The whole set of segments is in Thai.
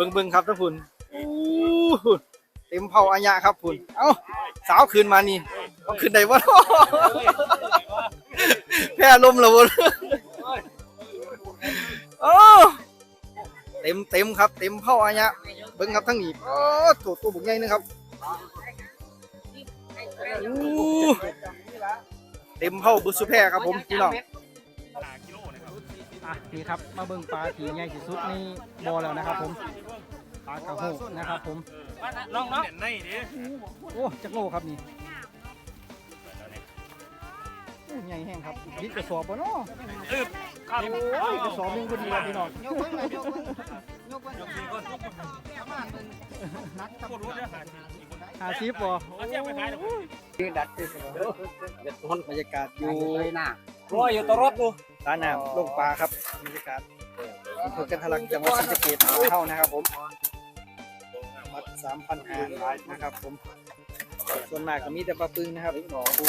บิ่งเบิ่งครับท่านคุณอู้หูเต็มเผาอัญญะครับคุณเอ้าสาวคืนมานี่เอาคืนไหนวะเนาะแพ้ลมแล้วบุญโอ้เต็มเต็มครับ เต็มเผาอัญญะเบิ่งครับทั้งนี้โอ้ตัวตัวบุกใหญ่นึงครับอู้เต็มเผาบุษแพ้ครับผมพี่น้อง อะนี่ครับมาเบิ่งปลาที่ใหญ่ที่สุดในบ่อแล้วนะครับ ผมปลากระโหกนะครับ ผมน้องน้องในดิโอ้จักโลครับนี่โอ้ใหญ่แห้งครับยิดกระสอบบ่เนาะครับโอ้ยกระสอบหนึงพอดีครับพี่น้องยกเว้นเลยยกเว้นยกเว้นประมาณหนึ่งนักพูดรู้เรื่องหาห้าสิบบ่เอาเทียบไปขายหน่อยที่ดัดที่สุดบรรยากาศอยู่เลยหน้า รออยู่ตัวรถดูร้านน้ำลงปลาครับบรรยากาศอำเภอกันทะลักจังหวัดศรีสะเกษเข้านะครับผมมัดสามพันห้านะครับผม ส่วนมากก็มีแต่ปลาปึงนะครับปู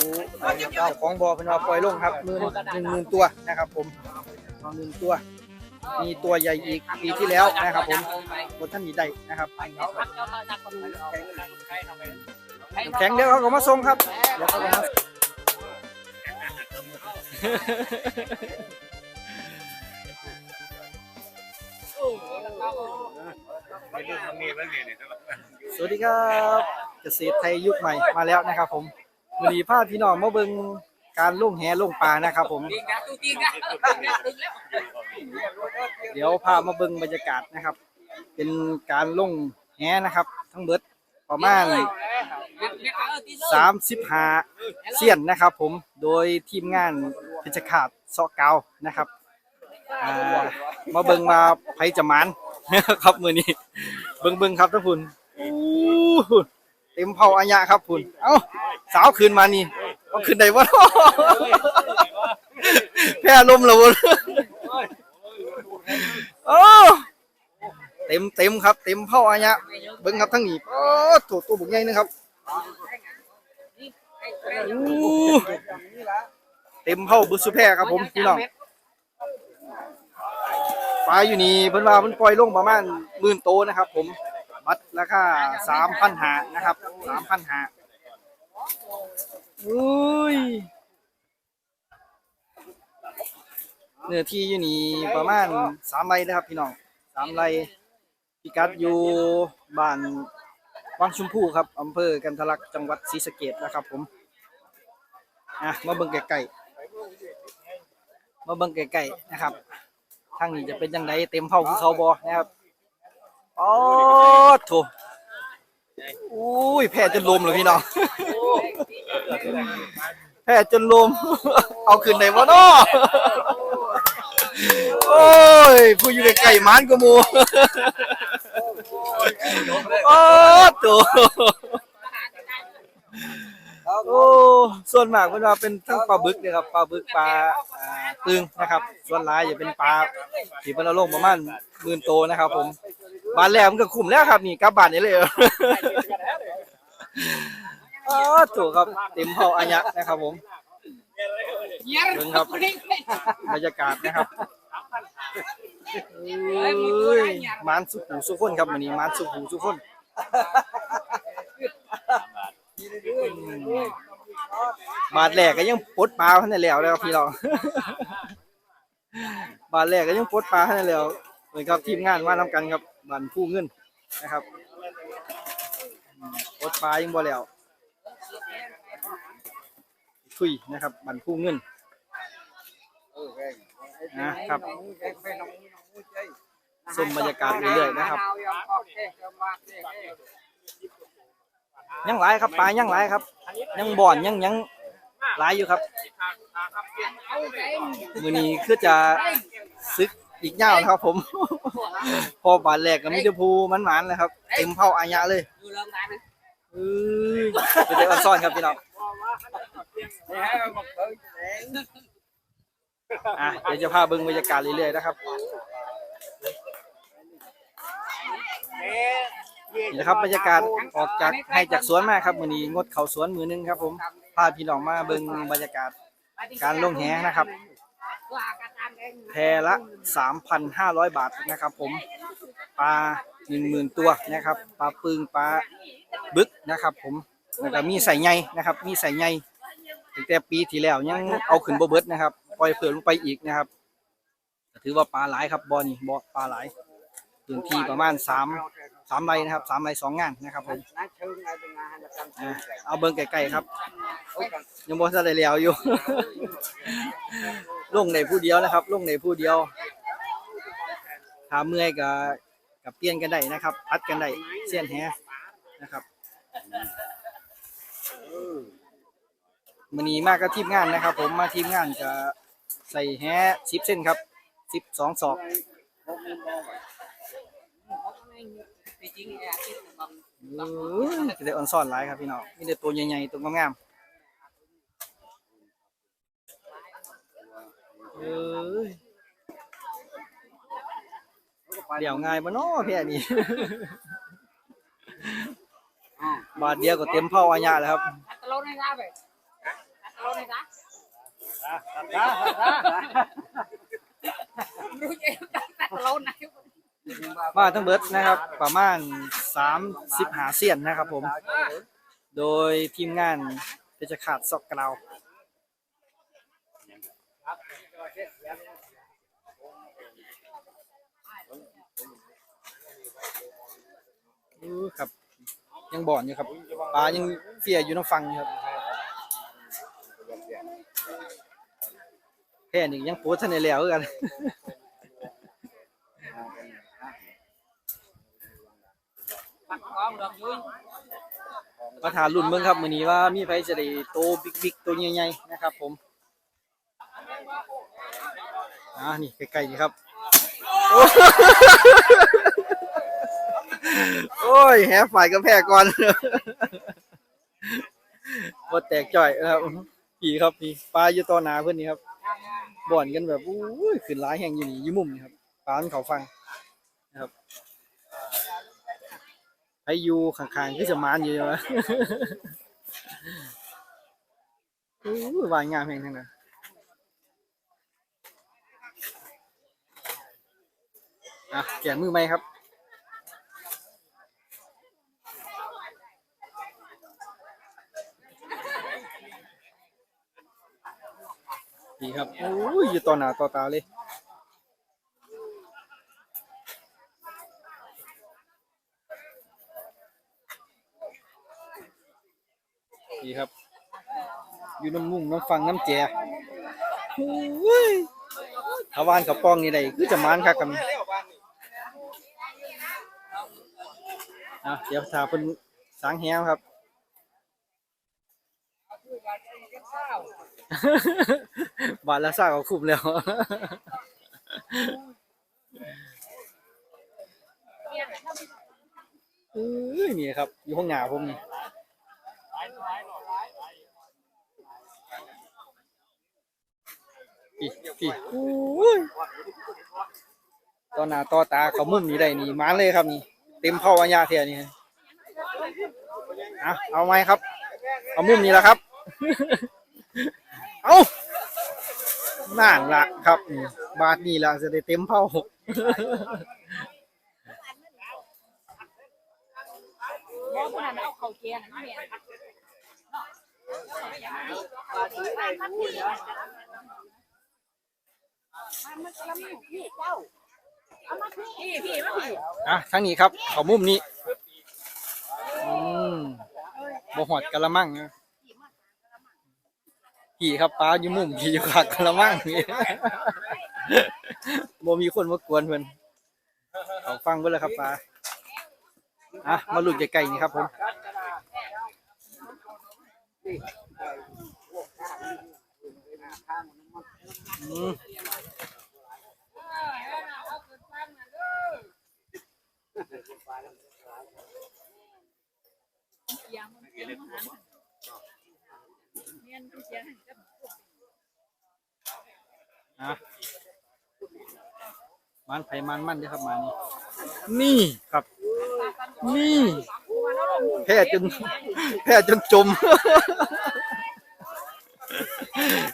เจ้าของบ่อเป็นว่าปล่อยลงครับหมื่นหนึ่งหมื่นตัวนะครับ ผมหมื่นตัว มีตัวใหญ่อีกปีที่แล้วนะครับ ผมบนท่านมีได้นะครับแข็งเดี๋ยวเขาก็มาส่งครับเดี๋ยวเขาก็มามีมันมีนี่ สวัสดีครับเกษตรไทยยุคใหม่มาแล้วนะครับ ผมวันนี้พาพี่น้องมาเบิ่งการล่งแหล่งปลานะครับ ผม เดี๋ยวพามาเบิ่งบรรยากาศนะครับ เป็นการล่งแหนะครับ ทั้งเบิดประมาณสามสิบหาเสียนนะครับ ผมโดยทีมงาน เพชรขาดเสาะเกานะครับอ่ามาเบิ่งมาไผจะหมันครับมือนี้ เบิ่งเบิ่งครับท่านคุณอู้หูเต็มเผาอัญญะครับคุณเอ้าสาวคืนมานี่เอาคืนไหนวะเนาะแพ้ลมแล้วบุญโอ้เต็มเต็มครับ เต็มเผาอัญญะเบิ่งครับทั้งนี้โอ้ตัวตัวบุกใหญ่นึงครับอู้ เต็มเผาบุษแพ้ครับผมพี่น้องปลาอยู่นี่เพิ่นว่าเพิ่นปล่อยลงประมาณหมื่นโตนะครับ ผมบัตรราคาสามพันหานะครับสามพันหาอุ้ยเนื้อที่อยู่นี่ประมาณสามไร่นะครับ พี่น้องสามไร่พิกัดอยู่บ้านวังชมพูครับอำเภอกันทะลักจังหวัดศรีสะเกษนะครับ ผมอะมาเบิ่งไก่ๆ มาเบิ่งไก่ๆนะครับทางนี้จะเป็นยังไงเต็มเผาคือเขาบอนะครับอ๋อโถอุ้ยแพ้จนลมเลยพี่น้องแพ้จนลม เอาขึ้นไหนวะนาะโอ้ยผู้อยู่ในไก่มันก็มูโอ้ตัวโอ้ส่วนมากเวลาเป็นทั้งปลาบึกเนี่ยครับปลาบึกปลา ตึงนะครับส่วนหลายจะเป็นปลาที่เป็นลงประมาณหมื่นโตนะครับ ผมบานแรกมันก็คุ้มแล้วครับนี่กลับบ้านนี่เลยโอ้ตัวครับเต็มเผาอัญญะนะครับ ผมเบิ่งครับบรรยากาศนะครับเอ้ยมานสุขูสุขคนครับวันนี้มานสุขูสุขคน บาทแรกก็ยังปลดปลาท่านแล้วแล้วพี่น้องบาทแรกก็ยังปลดปลาท่านแล้วเหมือนครับทีมงานมาทำกันครับบันผู้เงินนะครับปลดปลายังบ่แล้วคุยนะครับบันผู้เงินนะครับชมบรรยากาศเรื่อยๆนะครับ ยังหลายครับปลายังหลายครับ ยังบ่อนยังยังหลายอยู่ครับมือนี้คือจะซึกอีกเงาวนะครับ ผม พอบาดแรกก็มีแต่ภูมันหมานๆเลยครับเต็มเผาอายะเลยเอ้ยเป็นเด็กอ่อนซ่อนครับพี่น้องอะเดี๋ยวจะพาเบิ่งบรรยากาศเรื่อยๆนะครับ นี่นะครับบรรยากาศออกจากให้จากสวนมากครับมือนี้งดเข่าสวนมือหนึงครับ ผมพาพี่น้องมาเบิ่งบรรยากาศการลงแหนะครับแพละ 3,500 บาทนะครับ ผมปลาหนึ่งหมื่นตัวนะครับปลาปึงปลาบึกนะครับ ผมแล้วก็มีใส่ใหญ่นะครับ มีใส่ใหญ่ตั้งแต่ปีที่แล้วยังเอาขึ้นบ่เบิดนะครับปล่อยเพิ่มลงไปอีกนะครับ ถือว่าปลาหลายครับบอนี่บอปลาหลายพื้นที่ประมาณสาม สามไร่นะครับสามไร่สองงานนะครับผมอ่าเอาเบิ่งไกลๆครับยังบ่ทันได้แล้วอยู่ ลงในผู้เดียวนะครับ ลงในผู้เดียวถ้าเมื่อยก็กับเปลี่ยนกันได้นะครับ พัดกันได้เสี้ยนแหนะครับมันนี้มากกับทีมงานนะครับ ผมมาทีมงานจะใส่แหสิบเส้นครับสิบสองศอกเออ จะได้อ่อนซ่อนหลายครับพี่น้องมีแต่ตัวใหญ่ๆตัวงามๆเอ้ยเดี๋ยวง่ายบ่เนาะแค่นี้บาทเดียวก็เต็มเผาอาญาแล้วครับตะโลในร้านไปตะลในนะ มาทั้งเบิดนะครับประมาณ3 5เสียนนะครับผม โดยทีมงานเพชรขาดซอกกราวอู้ครับ ยังบ่อนอยู่ครับปลายังเฟียอยู่น้ำฟังอยู่ครับแค่นี้ยังโพสทันในแล้วกัน ปักกองดอกยุ้ย มาถามรุ่นเมืองครับมือนี้ว่ามีไผจะได้โตบิ๊กๆตัวใหญ่ๆนะครับ ผมอ่านี่ใกล้ๆนี่ครับโอ้ยแฮฝ่ายกับแพ้ก่อนบ่แตกจ่อยนะครับพี่ครับพี่ปลาอยู่ต่อหน้าเพิ่อนนี่ครับบ่อนกันแบบอู้ยขึ้นหลายแห่งอยู่นี่ยู่มุมนี่ครับปลามันเขาฟังนะครับ อยู่ข้างๆคือจะมานอยู่วะอู้ยวายงามแห่งทั้งนั้นอะแกะมือไหมครับดีครับโอ้ยอยู่ต่อหน้าต่อตาเลยีครับ อยู่น้ำมุ่งน้ำฟังน้ำแจโอ้ยถ้าวานกับปองนี่ได้คือจะมานคักกันอะเดี๋ยวถาเพิ่นสางแฮวครับบาทละซากก็คุ้มแล้วเอ้ยนี่ครับ อยู่ห้องหนาผมนี่ พี่พี่โอ้ยต่อหน้าต่อตาเขามุมนี้ได้นี่มาเลยครับนี่ เต็มเผาอัญญาเทียนี่อะเอาไหมครับ เอามุมนี้แล้วครับ เอานั่นละครับอืมบาทนี่ละจะได้เต็มเผามองคนนั้นเอะทั้งนี้ครับเขามุมนี้อืมบ่หอดกะละมังนะพี่ครับปลาอยู่มุมพี่อยู่ขากกะละมังนี่บ่มีคนมากวนเพิ่นเขาฟังเบิ่เลยครับปลาอะมาลุ้นใกล้ๆนี่ครับผมอืม เกียร์มั นเกียร์มันหันเมียนเกียร์หันกับอะมันไผมันมันเด้อครับมานี่นี่ครับ นี่แพ้จนแพ้จนจม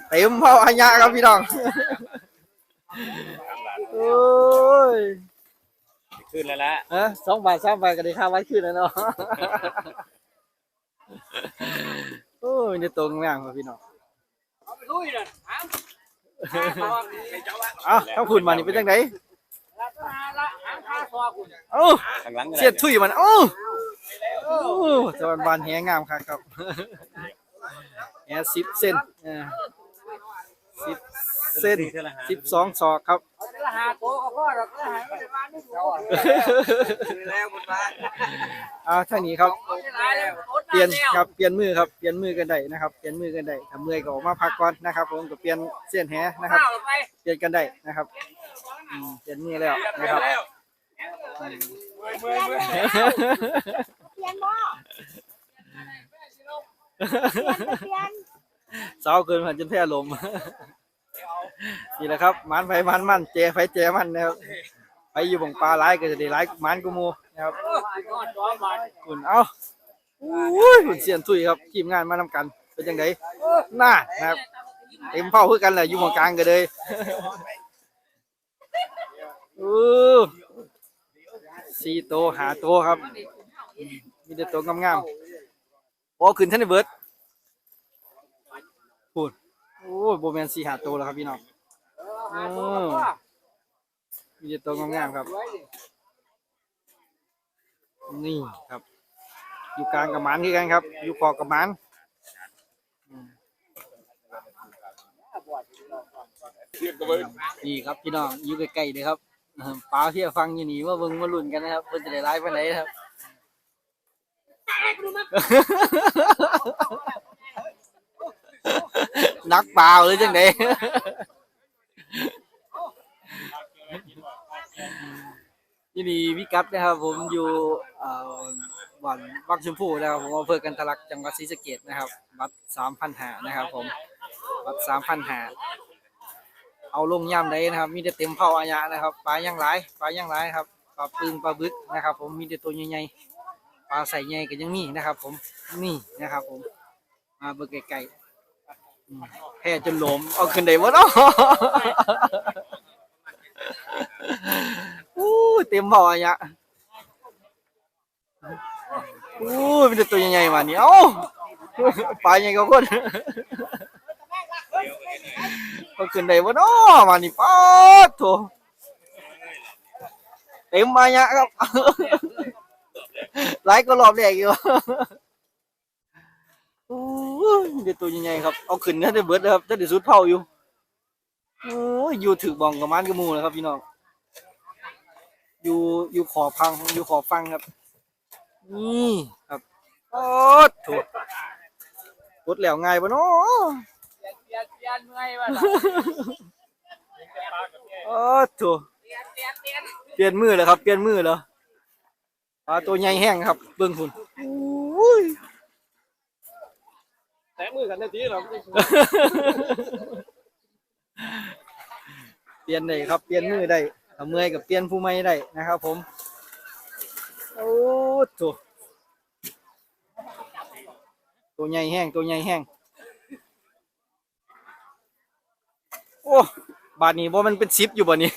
เต็มเผาอัญญาครับพี่น้องโอ้ยคืขึ้นแล้วละเออสองบาทสามบาทก็ได้ค่าไว้ขึ้นแล้วเนาะโอ้ยนี่ตรงงามครับพี่น้องเอ้าถ้าคุณมานี่เป็นจังไดเอ้าข้างหลังก็เสียดถุยมันเอ้าโอ้จะบานบานแหงามครับครับแหสิบเซนเออสิบ เซนสิบสองศอกครับเอาท่างนี้ครับ เปลี่ยนครับเปลี่ยนมือครับเปลี่ยนมือกันได้นะครับเปลี่ยนมือกันได้ถ้าเมื่อยก็ออกมาพักก่อนนะครับ ผมก็เปลี่ยนเส้นแหนะครับ เปลี่ยนกันได้นะครับอืมเปลี่ยนมือแล้วนะครับเปลี่ยนบ่เปลี่ยนเศร้าเกินผ่านจนแพ้ลม นี่แหละครับมันไฟมันมันเจไฟเจมันนะครับไปอยู่บ่งปลาหลายก็จะได้หลายมันกูมูนะครับคุณเอ้าอุ้ยคุณเสียนทุยครับทีมงานมานำกันเป็นยังไงน่านะครับเต็มเป้าคือกันแหละอยู่ตรงกลางกันเลยอู้สี่โตหาโตครับ มีแต่โตงามๆโอ้ขึ้นท่านในเบิร์ด โอ้ยโบแมนสี่หาโตวแล้วครับพี่น้องโอ้มีแต่ตัวงามๆครับ นี่ครับ อยู่กลางกับหมันคือกันครับ อยู่ขอบกับหมันอืมนี่ครับพี่น้องอยู่ใกล้ๆเลยครับเอิ่มปลาเพียฟังอยู่นี่ว่าเบิ่งมาลุ้นกันนะครับเพิ่นจะได้ไล่ไปไหนครับ นักเปล่าหรือจังไดที่นี่พี่กัดนะครับ ผมอยู่บ่อนวังชมพูนะครับผมอำเภอกันทะลักจังหวัดศรีสะเกษนะครับบัตรสามพันหานะครับ ผมบัตรสามพันหาเอาลงย่ำได้นะครับ มีแต่เต็มเผาอายะนะครับปลาย่างหลายปลาย่างหลายครับปลาปึงปลาบึกนะครับ ผมมีแต่ตัวใหญ่ๆปลาใส่ใหญ่ก็ยังมีนะครับ ผมนี่นะครับ ผมมาเบิ่งไกล แพ้จนหลมเอาขึ้นได้บ่เนาะอู้เต็มบ่ออ่ยะอู้ยเป็นแต่ตัวใหญ่ๆมานี่เอ้าปลาใหญ่กว่าคนเอาขึ้นได้บ่เนาะมานี่ป๊าดโถเต็มมายะครับหลายก็รอบแรกอยู่ อู้ยเป็นแต่ตัวใหญ่ๆครับ เอาขึ้นนะได้เบิดนะครับถ้าได้สุดเผาอยู่ โอ้ยอยู่ถึกบองกับมันกับมูเลยครับพี่น้อง อยู่อยู่ขอพังอยู่ขอฟังครับ นี่ครับ โอ้ถูกกดแล้วง่ายปะเนาะโอ้ถูกเปลี่ยนมือแล้วครับ เปลี่ยนมือแล้วปลาตัวใหญ่แห้งครับ เบิ่งคุณอุ้ย แต่ มือกันได้ทีหรอเปลี่ยนได้ครับเปลี่ยนมือได้ถ้าเมื่อยกับเปลี่ยนผู้ไม่ได้นะครับ ผมโอ้ถูกตัวใหญ่แห้งตัวใหญ่แห้งโอ้บาทนี้ว่ามันเป็นซิปอยู่บ่นี้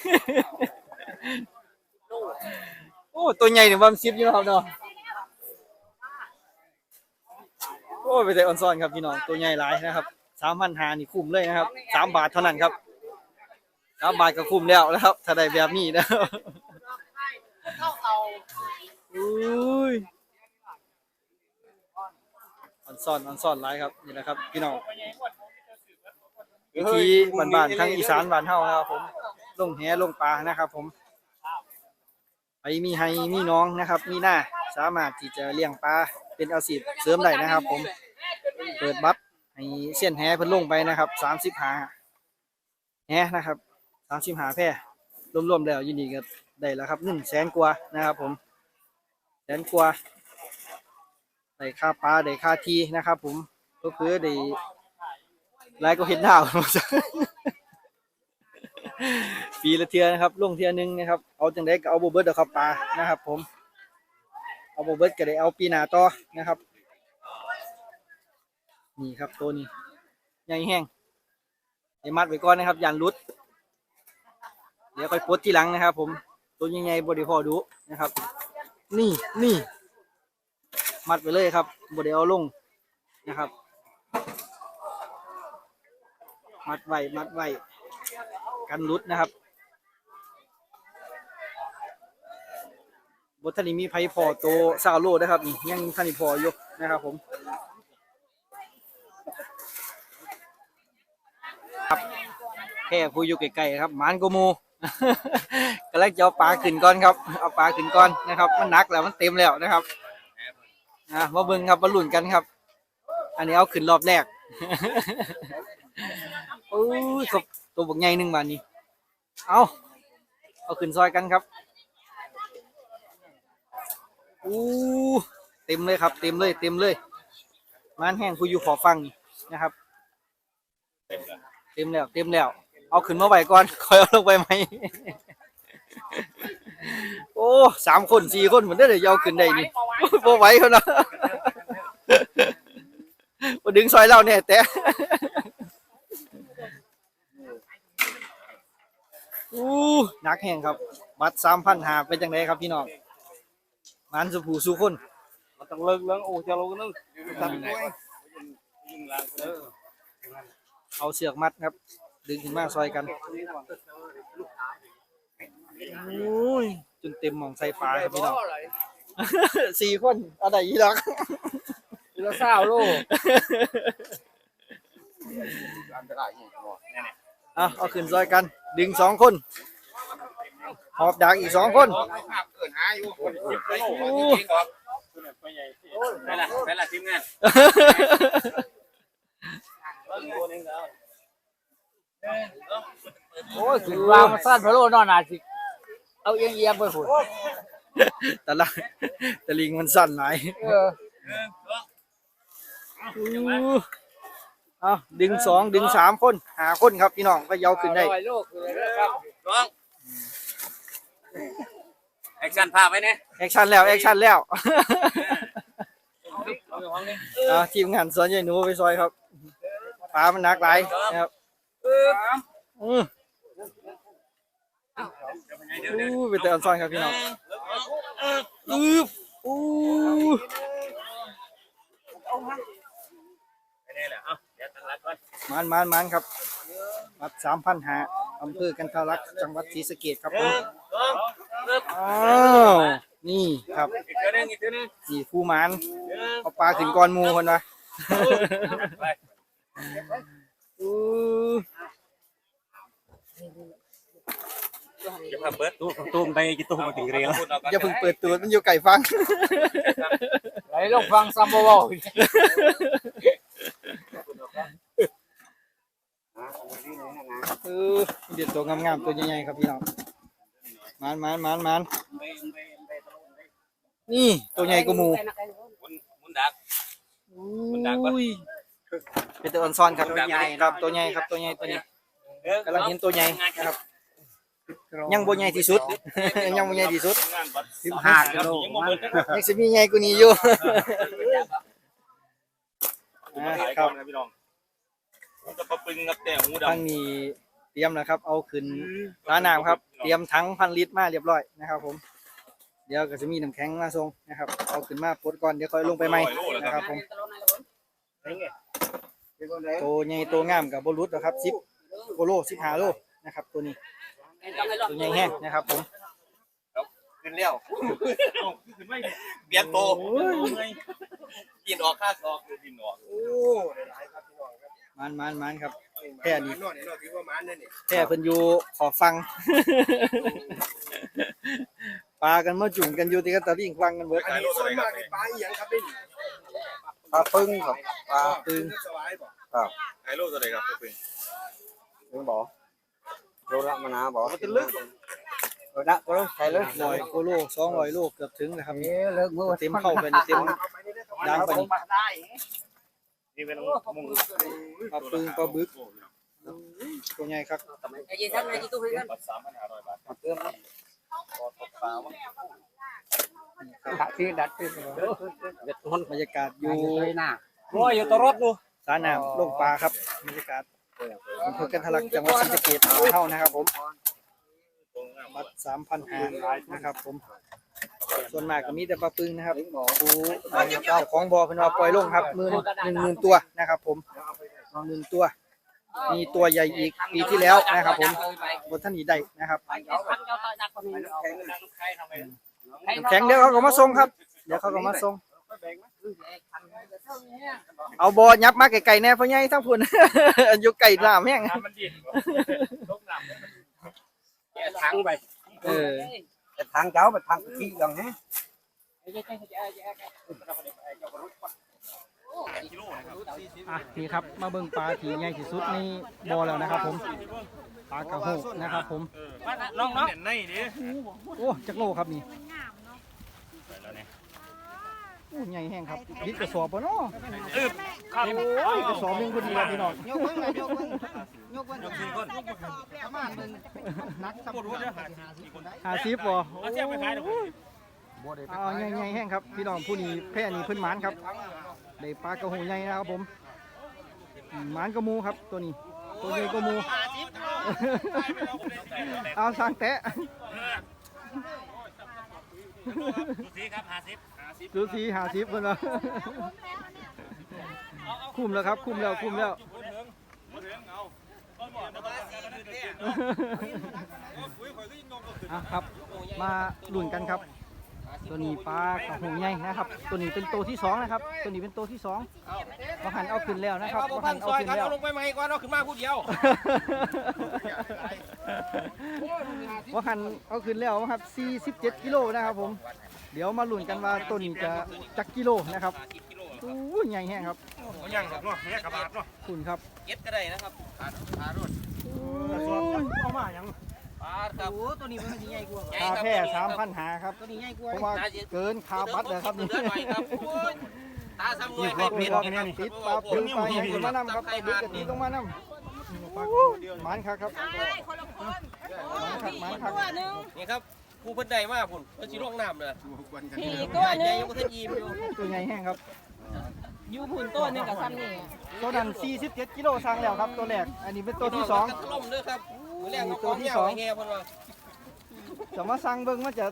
โอ้ตัวใหญ่เนี่ยว่ามันซิปอยู่นะครับเนาะโอ้ไปแต่ออนซอนครับพี่น้องตัวใหญ่หลายนะครับสามพันหานี่คุ้มเลยนะครับสามบาทเท่านั้นครับสามบาทก็คุ้มแล้วนะครับถ้าได้แบบนี้นะครับอุ้ยออนซอนออนซอนหลายครับนี่แหละครับ พี่น้องวิธีบ้านๆทั้งอีสานบ้านเฮานะครับผมลงแหลงปลานะครับ ผม ไปมีให้มีน้องนะครับ มีหน้าสามารถที่จะเลี้ยงปลาเป็นอาชีพเสริมได้นะครับ ผมเปิดบัตรให้เส้นแหเพิ่นลงไปนะครับสามสิบหาแหนะครับสามสิบหาแพร่รวมๆแล้วยินดีก็ได้แล้วครับหนึ่งแสนกว่านะครับ ผมแสนกว่าได้ค่าปลาได้ค่าทีนะครับ ผมก็คือได้หลายก็เห็นหน้า ปีละเทือนะครับลงเทือหนึงนะครับเอาจังไดก็เอาโบเบิร์ดเอาเข้าปลานะครับ ผม เอาโบเบิร์ดก็ได้เอาปีหนาต่อนะครับ นี่ครับตัวนี้ใหญ่แห้งไอ้มัดไว้ก่อนนะครับย่าหลุด เดี๋ยวค่อยปลดทีหลังนะครับ ผมตัวใหญ่ๆบไดิพอดูนะครับ นี่นี่มัดไปเลยครับบไดิเอาลงนะครับ มัดไว้มัดไว้ กันรุดนะครับบทันนี้มีไผพอโตซาโลนะครับนี่ยังทันนี้พออยู่นะครับผมครับแค่ผู้อยู่ไกลๆครับมานโกโมก็เลยจะเอาปลาขึ้นก่อนครับ เอาปลาขึ้นก่อนนะครับ มันหนักแล้วมันเต็มแล้วนะครับอะมาเบิ่งครับมาลุ้นกันครับ อันนี้เอาขึ้นรอบแรกโอ้ยครับ ตัวบกใหญ่หนึ่งบาทนี้ เอาเอาขึ้นซอยกันครับอู้เต็มเลยครับ เต็มเลยเต็มเลยมันแห้งคุยอยู่ขอฟังนะครับ เต็มแล้วเต็มแล้วเอาขึ้นมาไหวก่อนคอยเอาลงไปไหมโอ้สามคนสี่คนเหมือนได้เลยเอาขึ้นได้นี่พอไหวเขานะมาดึงซอยเราเนี่ยแต่ อู้หนักแห้งครับ บัตรสามพันหาเป็นจังไดครับพี่น้องมันสุผูสุคนมันต้องเลิกเรื่องโอ้จะลงนึงตัดด้วยเอาเสือกมัดครับ ดึงขึ้นมาซอยกันโอ้ยจนเต็มหมองใส่ปลาครับพี่น้องสี่คนเอะไรอีหรอกแล้วเศร้าลูกเอาเอาขึ้นซอยกัน ดึงสองคนหอบดักอีกสองคนไปละไปละทีมงานโอ้ยคือวางมาสั้นพะโล้นอนอาสิเอาเอียงเอียงไปหุ่นแต่ละตะลิงมันสั่นหลาย เอออู้เอาดึงสองดึงสามคนหาคนครับพี่น้องก็เยาขึ้นได้ร้อยโลกคือเลยครับน้องแอคชั่นภาพไว้เนี่ยแอคชั่นแล้วแอคชั่นแล้วเอาทีมงานสวนใหญ่หนูไปซอยครับปลามันหนักหลายนะครับอืออู้ไปเตะอันซอนครับพี่น้องอืออู้ นี่แหละเอ้าเดี๋ยวตั้งรักก่อน มันมันมันครับวัดสามพันหาอำเภอกันทารักษ์จังหวัดศรีสะเกษครับผมอ้าวนี่ครับอีกเท่านึงอีกเท่านึงนี่คู่หมันเอาปลาขึ้นก้อนหมูคนวะไปอู้อย่าพาเปิดตู้ตู้ไปกี่ตู้มาถึงเรียนอย่าเพิ่งเปิดตัวมันอยู่ไก่ฟังไหลลงฟังซัมโบว์ ออเด็ดตัวงามๆตัวใหญ่ๆครับพี่น้องมันมันมันมันนี่ตัวใหญ่กว่าหมูมุนมุนดักมันดักปะอุ้ยเป็นตัวอ่อนซ้อนครับตัวใหญ่ครับตัวใหญ่ครับตัวใหญ่ตัวใหญ่กำลังเห็นตัวใหญ่นะครับ ยังบ่ใหญ่ที่สุด ยังบ่ใหญ่ที่สุดสิบห้ากิโลยังสิมีใหญ่กว่านี้อยู่อ่าคครัรับบพี่น้องจะปะปึงกับแต่หูดทางนี้ เตรียมแล้วครับ เอาขึ้นร้านน้ำครับ เตรียมถังพันลิตรมาเรียบร้อยนะครับ ผม เดี๋ยวก็จะมีน้ำแข็งมาส่งนะครับ เอาขึ้นมาปลดก่อนเดี๋ยวค่อยลงไปใหม่นะครับ ผมตัวใหญ่ตัวงามกับบรุษนะครับสิบโกโลสิบห้าโลนะครับ ตัวนี้ตัวใหญ่แห้งนะครับ ผมำขึ้นเลี้ยวเปลี่ยนโตกินออกค่าซอกกินออก มันมันมันครับ แค่นี้ นอนนี่นอนคือว่ามันเนี่ยนี่แค่เพิ่นอยู่ขอฟัง ปลากันมาจุ่มกันอยู่ที่กันตะลิ่งฟังกันเบิดขายโลเท่าไหร่ครับปลาอีหยังครับนี่ปลาปึ้งครับปลาตึงสบายบ่ขายโลเท่าไหร่ครับปะปึงปึ้งบ่โลละมะนาวบ่จะลึกโลละก็ใส่เลยร้อยกว่าโลสองร้อยโลเกือบถึงนะครับเอ๊ะเลิกมือเต็มเข้าไปนี่เต็มดังไปนี่ นี่เป็นมุงปลาปึงปลาบึกตัวใหญ่ครับไอ้ยี่ท่านไอ้ยี่ตู้ให้กันบัตรสามพันห้าร้อยบาทเติมพอตกปลาว่าดัดที่ดัดที่เด็ดคนบรรยากาศออยู่ยู่เลยหน้าโอ้ยอยู่ตรถดูสาน้ำลงปลาครับบรรยากาศอำเภอกันทะลักจังหวัดศรีสะเกษเท่านะครับผมตรงงบัตรสามพันห้านะครับผม ส่วนมากก็มีแต่ปลาปึงนะครับปูเจ้าของบ่อเป็นว่าปล่อยลงครับหมื่นหนึ่งหมื่นตัวนะครับ ผมหมื่นตัว มีตัวใหญ่อีกปีที่แล้วนะครับ ผมบนท่านอีได้นะครับแข็งเดี๋ยวเขาก็มาส่งครับ เดี๋ยวเขาก็มาส่งเอาบอยับมาไกลๆแน่พ่อใหญ่ทั้งพุ่นอยู่ไก่ลามแห้งมันดินลงน้ำแกทั้งไปเออ แต่ทางเจ้าไปทางขี้ยังฮะอะนี่ครับมาเบิ่งปลาที่ใหญ่ที่สุดในบ่อแล้วนะครับผมปลากระโหกนะครับผมน้องน้องเห็นในดิโอ้จักโลครับนี่โอ้ใหญ่แห้งครับดิดกระสอบปะเนาะอึบครับโอ้ยกระสอบหนึงพอดีครับพี่น้องยกเบิ้งเลยยกเบิ้งยกเบิ้งยกสี่คนประมาณนึงนักสักปวดหัวเด้อหาสี่คนห้าสิบบ่เอาเสียไปขายเดี๋ยวเอาใหญ่ๆแห้งครับ พี่น้องผู้นี้แพร่นี้เพิ่นหมานครับได้ปลากระโหงใหญ่นะครับผมอืมหมานกระมูครับตัวนี้ ตัวใหญ่กระมูเอาสร้างแตะดูสิครับหาสิบหา สิบดูสีหาสิบเพิ่นว่าคุ้มแล้วครับ คุ้มแล้วคุ้มแล้วพูดถึงพูดถึงเอาต้นบ่อนะบ้าสี่ขึ้นเนี่ยคุยคุยก็ยิ่งงงกับอะครับ มาลุ้นกันครับ ตัวนี้ปลากระโหงใหญ่นะครับ ตัวนี้เป็นตัวที่สองนะครับ ตัวนี้เป็นตัวที่สองบางหันเอาขึ้นแล้วนะครับบางหันเอาขึ้นแล้วเอาลงไปไหมก่อนเอาขึ้นมาพูดเดียวว่าหันเอาขึ้นแล้วครับ47กิโลนะครับผม เดี๋ยวมาลุ้นกันว่าต้นนี้จะจักกิโลนะครับอู้ใหญ่แห้งครับยังครับเนาะแม่กระบาดเนาะคุณครับเก็บก็ได้นะครับเอามาอย่าง ปาดครับโอ้ตัวนี้มันใหญ่กว่าคาแพ้สามพันหาครับตัวนี้ใหญ่กเพว่าราะว่าเกินคาบัตรเลยครับนี่เดือดหน่อยครับโอ้ยตาซ้ำรวยนี่ให้ครับเพชรติดปลาปืนปลาอย่างอื่นมานำครับปลาบึกกะทิต้องมานำหมันครับครับหมันครับหมันครับนี่ครับผู้เพิ่นได้มาพุ่นเพิ่นสิลงน้ำเลยผีตัวหใหญ่นึงยังบ่ทันยิ้มอยู่ตัวใหญ่แห้งครับอยู่ผุนตัวหนึงกับซ้ำนี่ตัวนั้น47กิโลสั่งแล้วครับตัวแรกอันนี้เป็นตัวที่สองถล่มเด้อครับ มื้อแรกนี่เอาตัตัววที่ที่สสอองงแห่เพิ่นว่าจะมาสั่งเบิ่งมันจะ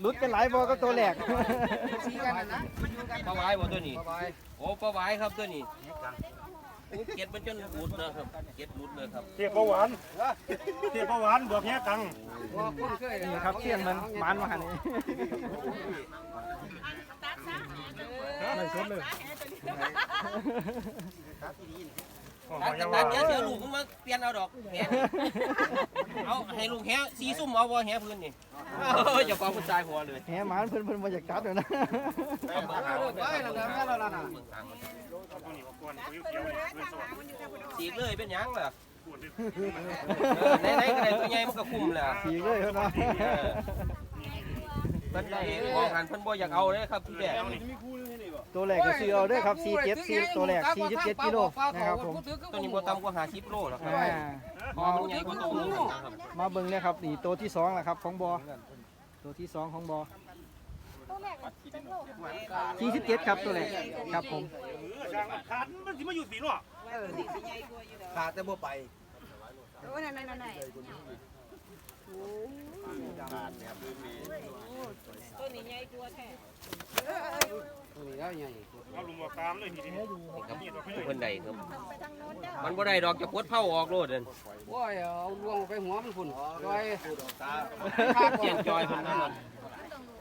หลุดกันหลายบ่ก็ตัวแรกสีกันนะปลาไว้บ่ตัวนี้โอ้ปลาไว้ครับตัวนี้โอ้เก็ดมันจนหลุดนะครับเก็ดหลุดเลยครับเทียบเบาหวานเทียบเบาหวานบวกแค่ตังว่าคุณเคยนี่ครับเสี้ยนมันหมันมาหันนี่ไม่สดเลย ตัดตัดตัดเดี๋ยวเสียลูกมันมาเปลี่ยนเอาดอกแหนี่เอาให้ลูกแหสีซุ่มเอาบ่แหพื้นนี่เอออย่าฟังผู้ชายหัวเลยแหหมันเพิ่นเพิ่นมาจากจัดเลยนะไปแล้วนะแม่แล้วนะตัวนี้ก็กวนตัวเขียวๆเลยเพื่อนสวัสดิ์สีกเลยเป็นหยังล่ะปวดเลยเออไหนๆก็ได้ตัวใหญ่มันก็คุ้มแหละสีเลยเพิ่นว่าเพิ่นได้มองหันเพิ่นบ่อยากเอาเลยครับพี่แดง ตัวแรกก็ซื้อเอาเด้อครับ47ซีตัวแรก47กิโลนะครับผม ตัวนี้บ่ต่ำกว่า50โลหรอกครับอ่าพอมันใหญ่กว่าตัวนึงนะครับมาเบิ่งเลยครับนี่ตัวที่สองแหละครับของบอตัวที่สองของบอ47ครับตัวแรกครับผมเออช่างมันขาดมันสิมาอยู่สีเนาะขาดแต่บ่ไปโอ้นั่นนั่นนั่นตัวนี้ใหญ่กว่าแท้ ตัวนี้แล้วใหญ่เอาลุงบอกตามเลยทีนี้ครับนี่ตัวเพิ่นเพิ่นได้ครับ มันบ่ได้ดอกจะปวดเผาออกโลดเด้อว่าเอาลวงไปหัวมันฝุ่นจอยเปลี่ยนจอยเพิ่นนั่นน่ะ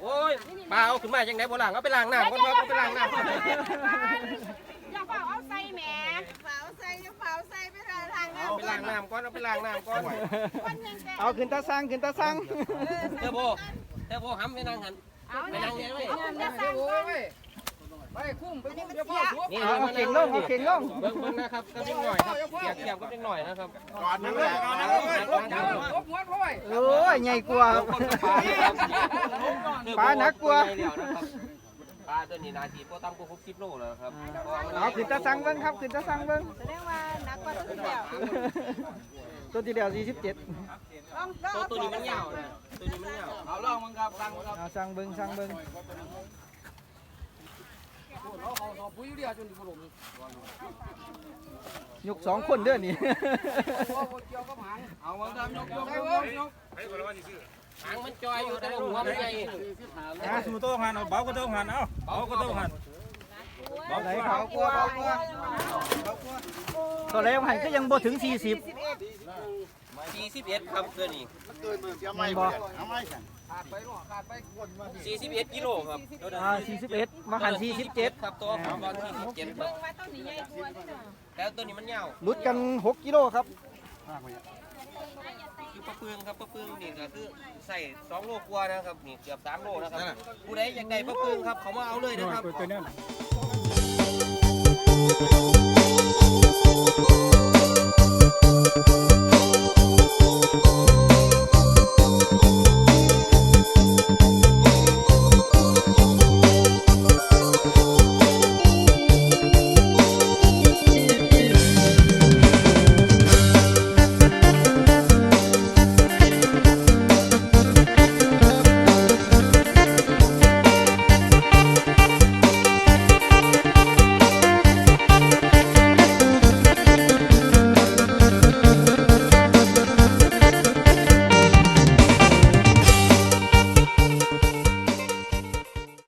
โอ้ยปลาเอาขึ้นมาจังได๋บ่ล้างเอาไปล้างน้ำก่อนครับเอาไปล้างน้ำอย่าเฝ้าเอาใส่แหมเฝ้าใส่อย่าเฝ้าใส่ไปทางทางเอาไปล้างน้ำก่อนเอาไปล้างน้ำก่อนคนยังแต่เอาขึ้นตาสั่งขึ้นตาสั่งเทโบเทโบหำไปนั่งหันเอาไปนั่งเนี่ยไว้เอาเดี๋ยวสั่งโอ้ก่อนย ไปคุ้มไปคุ้มเดี๋ยวพ่อทุบนี่เอาเอาเข่งลงเอาเข่งลงเบิ่งเบิ่งนะครับก็นิดหน่อยครับเกียบเกียบก็นิดหน่อยนะครับก่อนนั่งเลยก่อนนั่งเลยทุบทุบหัวพ่อยโอ้ยใหญ่กว่าครับปลาหนักกว่าปลาตัวนี้นาทีก็ตั้งกว่า60โลแล้วครับเอาขึ้นตาสั่งเบิ่งครับขึ้นตาสั่งเบิ่งแสดงว่านักกว่าตัวที่แล้วตัวที่เดียว47ลองลองตัวตัวนี้มันยาวนะตัวนี้มันยาวเอาลองมึงครับสั่งครับเอาสั่งเบิ่งสั่งเบิ่ง เอาเอาเอาปุ๋ ยเดียวจนถึงถล่มยกสองคนเด้อนี่โอ้เกี่ยวกับหางเอามาทำยกยกยกยกไปก่อนแล้วว่าสิซื้อหางมันจอยอยู่แต่ว่าหัวมันใหญ่เอาสู่โต๊ะหันเอาเบาก็โต๊ะหันเอาเบาก็โต๊ะหันเบาไหนกคว่ารับตัวแล้วหันก็ยังบ่ถึง40สี่ สิบเอ็ดครับตัวนี้แม่นบ่สี่สิบเอ็ดกิโลครับอ่า41มาหัน47ครับตัวผมว่าสี่สิบเจ็ดครับว่าต้นนี้ใหญ่กว่าด้วยนะแล้วตัวนี้มันยาวหลุดกัน 6กิโลครับคือปลาเปืองครับปลาเปืองนี่ก็คือใส่สองโลกว่านะครับนี่เกือบสามโลนะครับผู้ใดอยากได้ปลาเปืองครับเขามาเอาเลยนะครับ ตัวนี้